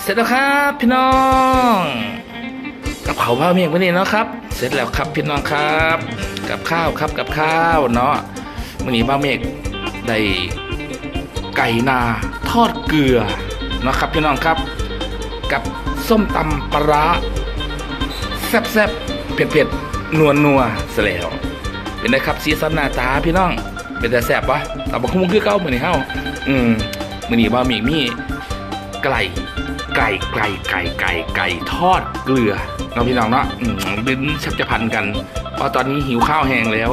เสร็จแล้วครับพี่น้องกับเขาวบ้าเมียงวันนี้เนาะครับ เสร็จแล้วครับพี่น้องครับ กับข้าวครับกับข้าวเนาะวันนี้บ้าเมฆได้ไก่นาทอดเกลือเนาะครับพี่น้องครับ กับส้มตำปลาแซ่บๆเผ็ดๆนัวนัวเสแล้วเป็นไงครับสีสันหน้าตาพี่น้องเป็นแต่แซ่บปะแต่บอกคุ้มคือเก้าเหมือนเฮาอืม มือนี้บ้าเมฆมีไก่ไก่ไก่ไก่ไก่ไก่ทอดเกลือเราพี่น้องเนาะลิ้นชักจะพันกัน เพราะตอนนี้หิวข้าวแห้งแล้ว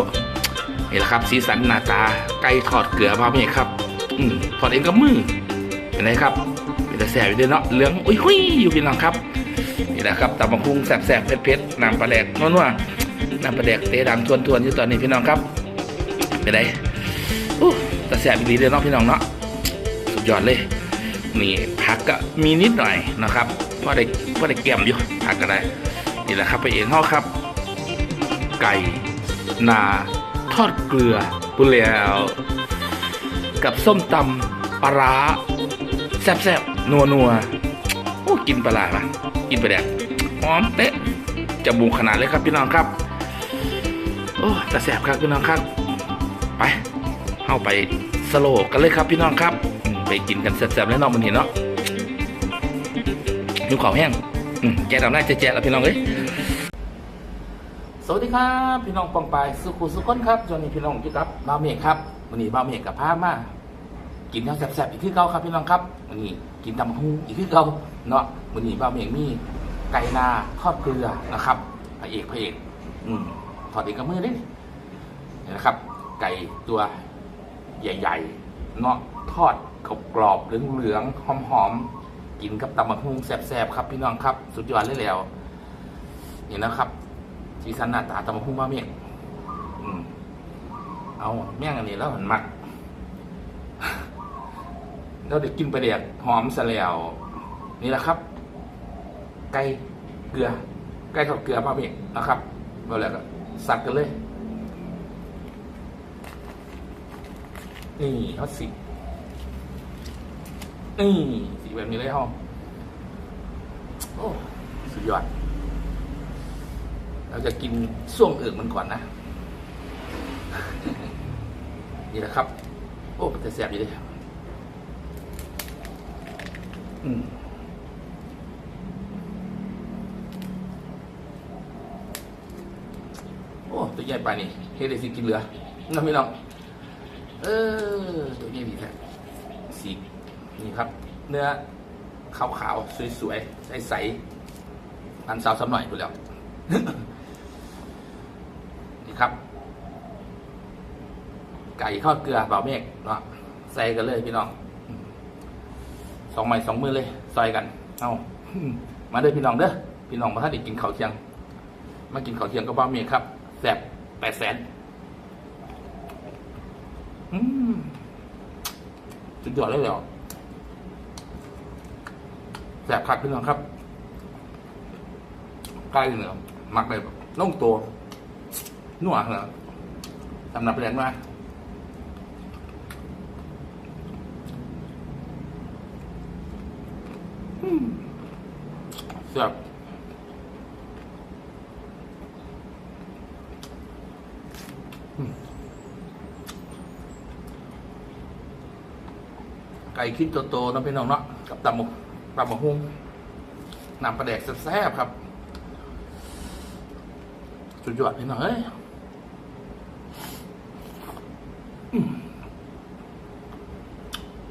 นี่แหละครับ สีสันหน้าตาไก่ทอดเกลือพ่อเมฆครับอืมทอดเองกับมือเห็นไหมครับเป็นแต่แสบอยู่เด้วยเนาะเหลืองอุ้ยหุยอยู่พี่น้องครับนี่แหละครับตำบักหุ่งแสบแสบเผ็ดเผ็ดน้ำปลาแดกนัวๆน้ำปลาแดกเตะดังทวนทวนๆอยู่ตอนนี้พี่น้องครับเป็นไงอู้แต่แสบดีเลยเนาะพี่น้องเนาะ สุดยอดเลยนี่ผักก็มีนิดหน่อยนะครับเพราะได้เพราะได้แก้มอยู่ผักก็ได้นี่แหละครับไปเองเขาครับ ไก่นาทอดเกลือปุนแล้วกับส้มตำปลาร้าแซ่บๆนัวนัวโอ้กินปลาระกินไปแดกหอมเป๊ะจะบุกขนาดเลยครับพี่น้องครับ โอ้แต่แซ่บครับพี่น้องครับ ไปเข้าไปสโลกันเลยครับพี่น้องครับ ไปกินกันแซ่บๆแล้วน้องมันเห็นเนาะหิวขาวแห้งแกทำได้แจ๊ะๆแล้วพี่น้องเอ้ยสวัสดีครับพี่น้องปองไปสุขุสุขนครับจวนนี้พี่น้องที่ครับบ้าเมฆครับวันนี้บ้าเมฆกับพามากินข้าวแซ่บๆอีกที่เก่าครับพี่น้องครับวันนี้กินตำฮูอีกที่เก่าเนาะวันนี้บ้าเมฆมีไก่นาทอดเกลือนะครับพระเอกพระเอกอืมทอดเองกับมือเด้นี่นะครับ ไก่ตัวใหญ่ ๆ เนาะทอดกรอบๆเหลืองๆหอมๆกินกับตำบักหุ่งแซ่บๆครับพี่น้องครับ สุดยอดเลยแล้วนี่นะครับสีสันหน้าตาตำบักหุ่งมาเมี่ยงเอาแม่งอันนี้แล้วหันมักเราเด็กกินไปเดียกหอมซะแล้วนี่แหละครับ ไก่เกลือไก่ทอดเกลือมาเมี่ยงนะครับแล้วก็สัดกันเลย นี่เขาสีนี่สีแบบนี้เลยฮะโอ้สุดยอด เราจะกินส้วมเอือกมันก่อนนะ นี่แหละครับ โอ้มันจะแสบอยู่เลยอืมโอ้ตัวใหญ่ไปนี่เฮ้ยเลยสิกินเหลือน้องพี่น้อง เออตัวนี้ดีแท้สีนี่ครับ เนื้อขาวๆสวยๆใสๆอันสาวสำหน่อยไปแล้ว นี่ครับ ไก่ทอดเกลือเบาเมฆเนาะใส่กันเลยพี่น้องสองไม้สองมือเลยซอยกัน เอามาเด้อพี่น้องเด้อพี่น้องมาถ้าได้กินข้าวเที่ยง มากินข้าวเที่ยงก็เบาเมฆครับแสบแปดแสน อืมสุด ยอดเลยเหรอแสบคักพี่น้องครับใกล้เหนือหมักเลยล่องตัวนัวเหรอสำหรับเรียนมาแซ่บ ไก่คิดโตๆนะพี่น้องเนาะกับตำหมกตำหมกหุ้งน้ำปลาแดกแซ่บๆครับสุดยอดพี่น้องเอ้ยอืม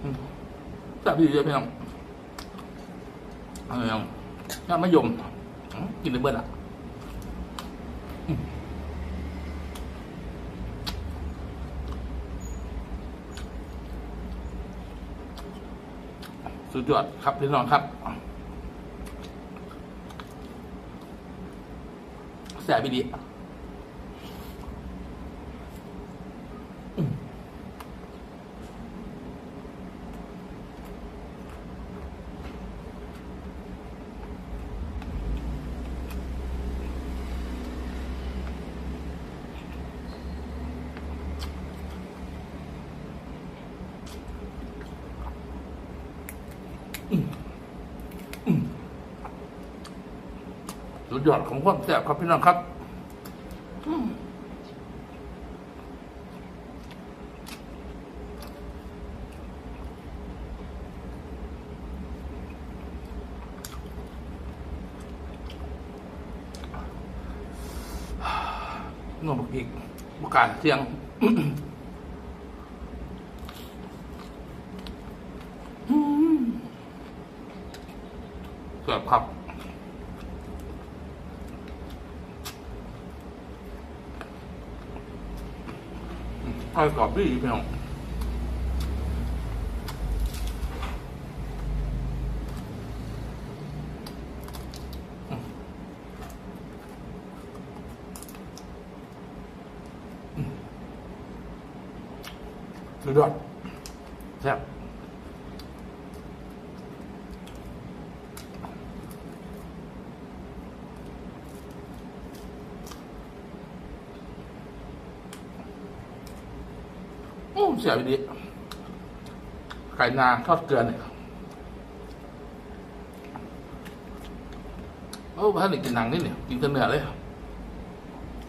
อืมแซ่บดีเลยพี่น้องอะไรน้องน้ำมะยมอืมกินได้เบิดอะ สุดยอดครับพี่น้องครับแสบไปดีอืม สุด ยอดของความแซ่บครับพี่น้องครับนมอีกบุกการเสียง เกือบครับ ไอ้กรอบดีพี่น้องสุดยอดแซ่บ โอ้เสียไปดีไก่นาทอดเกลือเนี่ยโอ้พันนี่กินหนังนี่เนี่ยกินแต่เนื้อเลย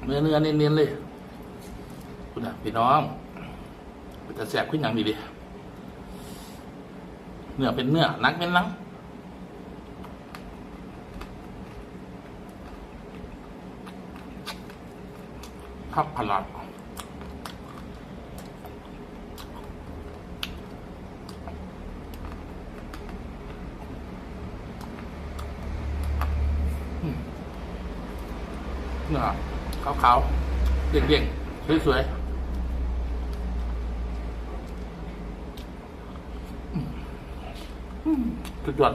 เนื้อเนื้อเนียนๆเลยคุณน่ะพี่น้องมันจะแสบขึ้นอย่างดีดิเนื้อเป็นเนื้อนังเป็นนังพักพลัดอืมเนื้อ ขาวๆเด้งๆสวยๆสุดยอด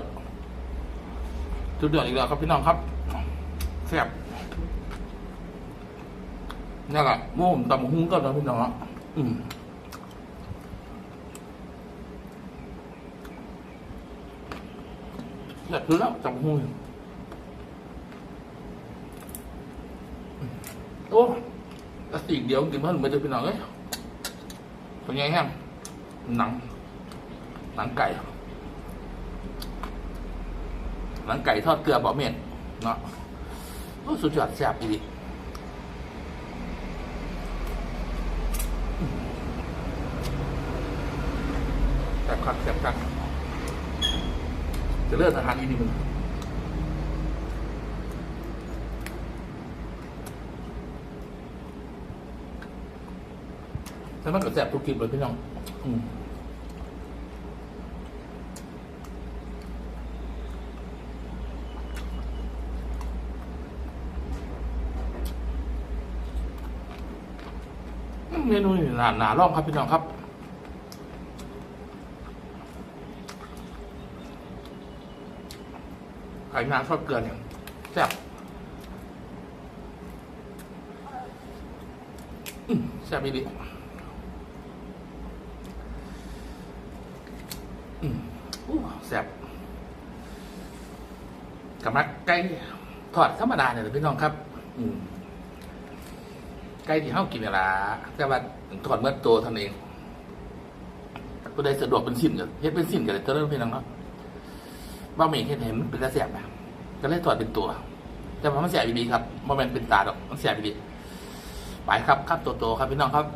สุดยอดอีกแล้วครับพี่น้องครับแซ่บนี่แหละโม่มตำหุ้งก็นะพี่น้องอืมแซ่บคือแล้วตำหุ้ง โอ้แต่สิ่งเดียวกินเพิ่มไม่ได้พี่น้องเอ้ยเป็นไงแฮมหนัง หนังไก่หลังไก่ทอดเกลือบ่เมียนเนาะโอ้สุดยอดแซ่บดีแซ่บครับแซ่บครับจะเลือกอาหารอีนี่มึง แต่มันก็แซ่บทุกคลิปเลยพี่น้องอืมเมนูนี่หนาหนาล่องครับพี่น้องครับไก่นางทอดเกลือเนี่ยแซ่บแซ่บอีดีอืมอู้แซ่บ กับมักไก่ทอดธรรมดาเนี่ยพี่น้องครับ อืมไก่ที่เฮากินเวลาแต่ว่าถอดเมื่อตัวท่านเองก็ได้สะดวกเป็นสิ้นกันเฮ็ดเป็นสิ้นกันเลยตัวเรื่องพี่น้องเนาะบ้าเมฆเห็นเห็นมันเป็นกระแสบนะก็เลยถอดเป็นตัว แต่ว่ามันแสบดีครับมันเป็นเป็นตาดอกมันแสบดีไปครับครับตัวโตครับพี่น้องครับ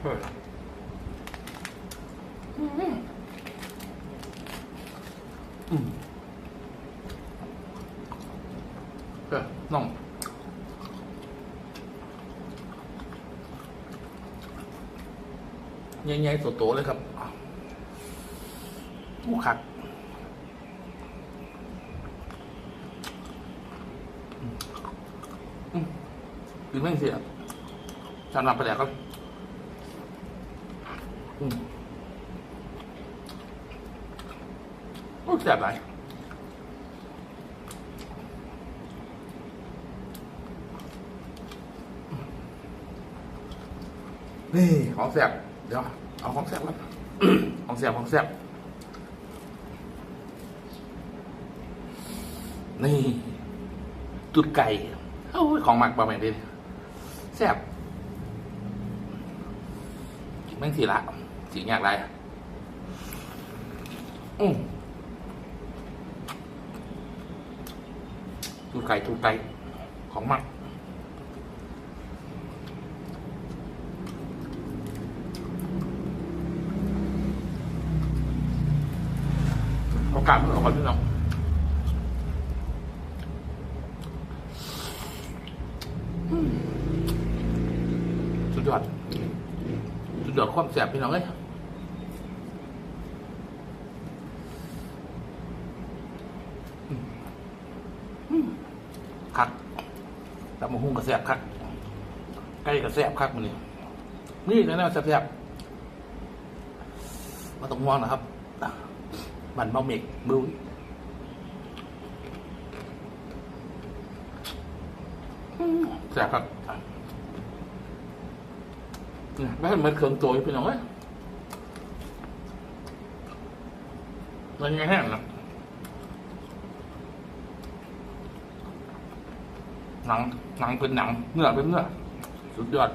เฮ้ย อืมเออน้องใหญ่ๆโตๆเลยครับผู้ขัดอืมอืมกินแม่เสียสำหรับประเดี๋ยวก็อืม อ้แซ่บหลนี่ของแซ่บเดี๋ยวเอาของแซ่บครับของแซ่บของแซ่บนี่ตุดไก่โอ้ยของหมักประมาณนี้แซ่บแม่งสีละสีอยากไรอืมตู ดไก่ตูดไก่ของมันเอากาศมันออกก่อนพี่น้องสุดยอดสุดยอดความแสบพี่น้องเอ้ยอืมอืมคักตำ มะฮุ่งกระแสบคักไก่กระแสบคักมันนี่นี่นะนะแสบๆมาต้องห่วงนะครับบันเบาเมกมืออืมแสบครับเนี่ยไม่ให้มันเครื่องตัวอยู่พี่น้องเอ้ยมันยังแห้งนะ นังหนังเป็นหนังเนื้อเป็นเนื้อสุดยอด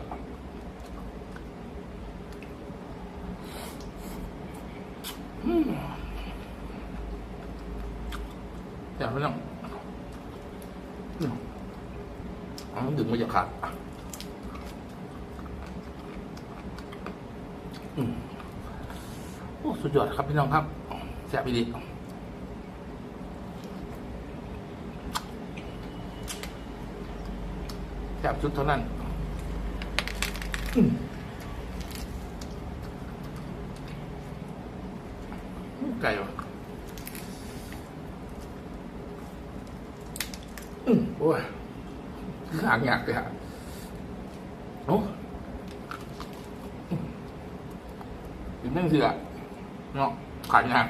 อืมอยาไปนั่งอืมเอามันดึงมาจาขาดอืมโอ้สุดยอดครับพี่น้องครับแซ่บอีดี แซ่บสุดเท่านั้นไก่วะอืมโอ้ยหางอยากเลยฮะโอ้ถึงนั่งเสือเนาะขาดงาน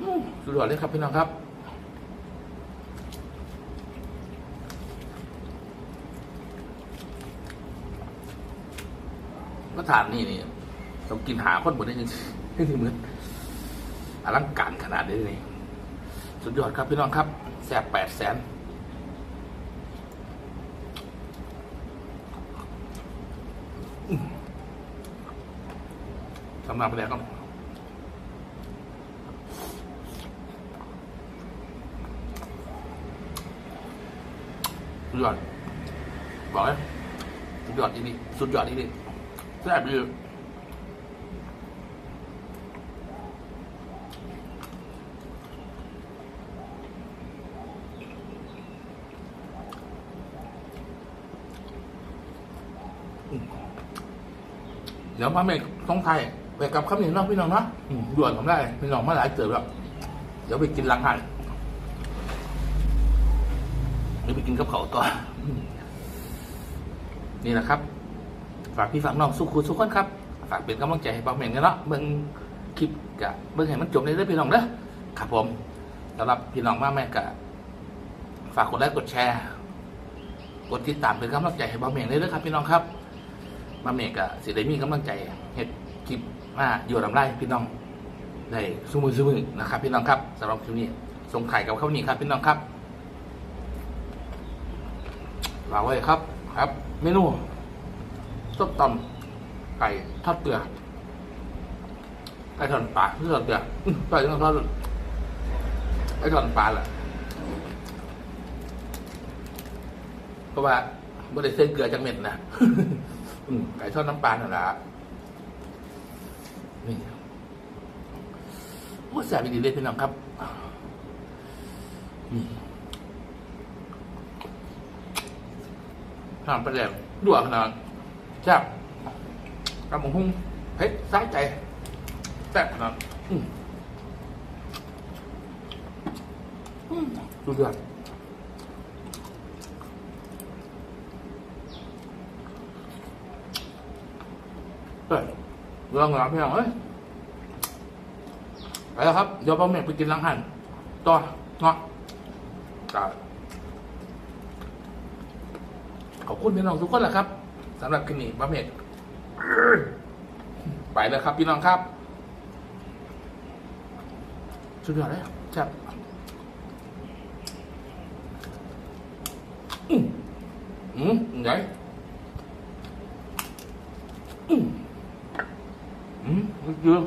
อืมสุดยอดเลยครับพี่น้องครับ ก็ ถามนี่นี่ต้องกินหาคนหมดได้ยังที่เหมือนอลังการขนาดนี้เลยสุดยอดครับพี่น้องครับแสบแปดแสนสำหรับไปแล้วก็สุดยอดบอกเลยสุดยอดอีนี่สุดยอดอีนี่ แซ่บดีเดี๋ยวมาเมกต้องไทยไปกับข้าวเหนียวเนาะพี่น้องเนาะด่วนผมได้พี่น้องมาหลายเติบแล้วเดี๋ยวไปกินลังหันเดี๋ยวไปกินกับเขาต่อนี่แหละครับากพี่ฝากน้องสุขุสุขคนครับ ฝากเป็นกำลังใจให้ป้าเหม่งกันเนาะเบิ่งคลิปกะเบิ่งให้มันจบในเรื่องพี่น้องเด้อครับผมสำหรับพี่น้องมาแม่กะฝากกดไลค์กดแชร์กดติดตามเป็นกำลังใจให้ป้าเหม่งได้เด้อครับ พี่น้องครับป้าเมงกะสิได้มีกำลังใจเฮ็ดคลิปมาอยู่ลำไรพี่น้องได้สู้มือสู้มือนะครับ พี่น้องครับสำหรับคลิปนี้ส่งไข่กับข้าวเหนียวครับ พี่น้องครับฝากไว้ครับ ครับ เมนู ส้มตำไก่ทอดเกลือไก่ทอดปลาไม่ทอดเกลือไก่ทอดทอดไก่ทอดปลาแหละเพราะว่าไม่ได้เส้นเกลือจังเม็ดนะไก่ทอดน้ำปลาเน่ะละนี่โอ้แสบดีเลยพี่น้องครับนี่ทำไปแล้วด่วนขนาด จับกำมงหุ้งเฮ้ยสายใจแซ่บขนาดอืมอือดเฮ้ยเรื่องราวพี่น้องเอ้ยไปแล้วครับ เดี๋ยวป้าเมฆไปกินล้างหันต่อเนาะจ้าขอบคุณพี่น้องทุกคนแหละครับ สำหรับคลินิกบ้าเมฆไปเลยครับ พี่น้องครับ สุดยอดเลยจับอืมอืมใหญ่อืมอืมเยอะ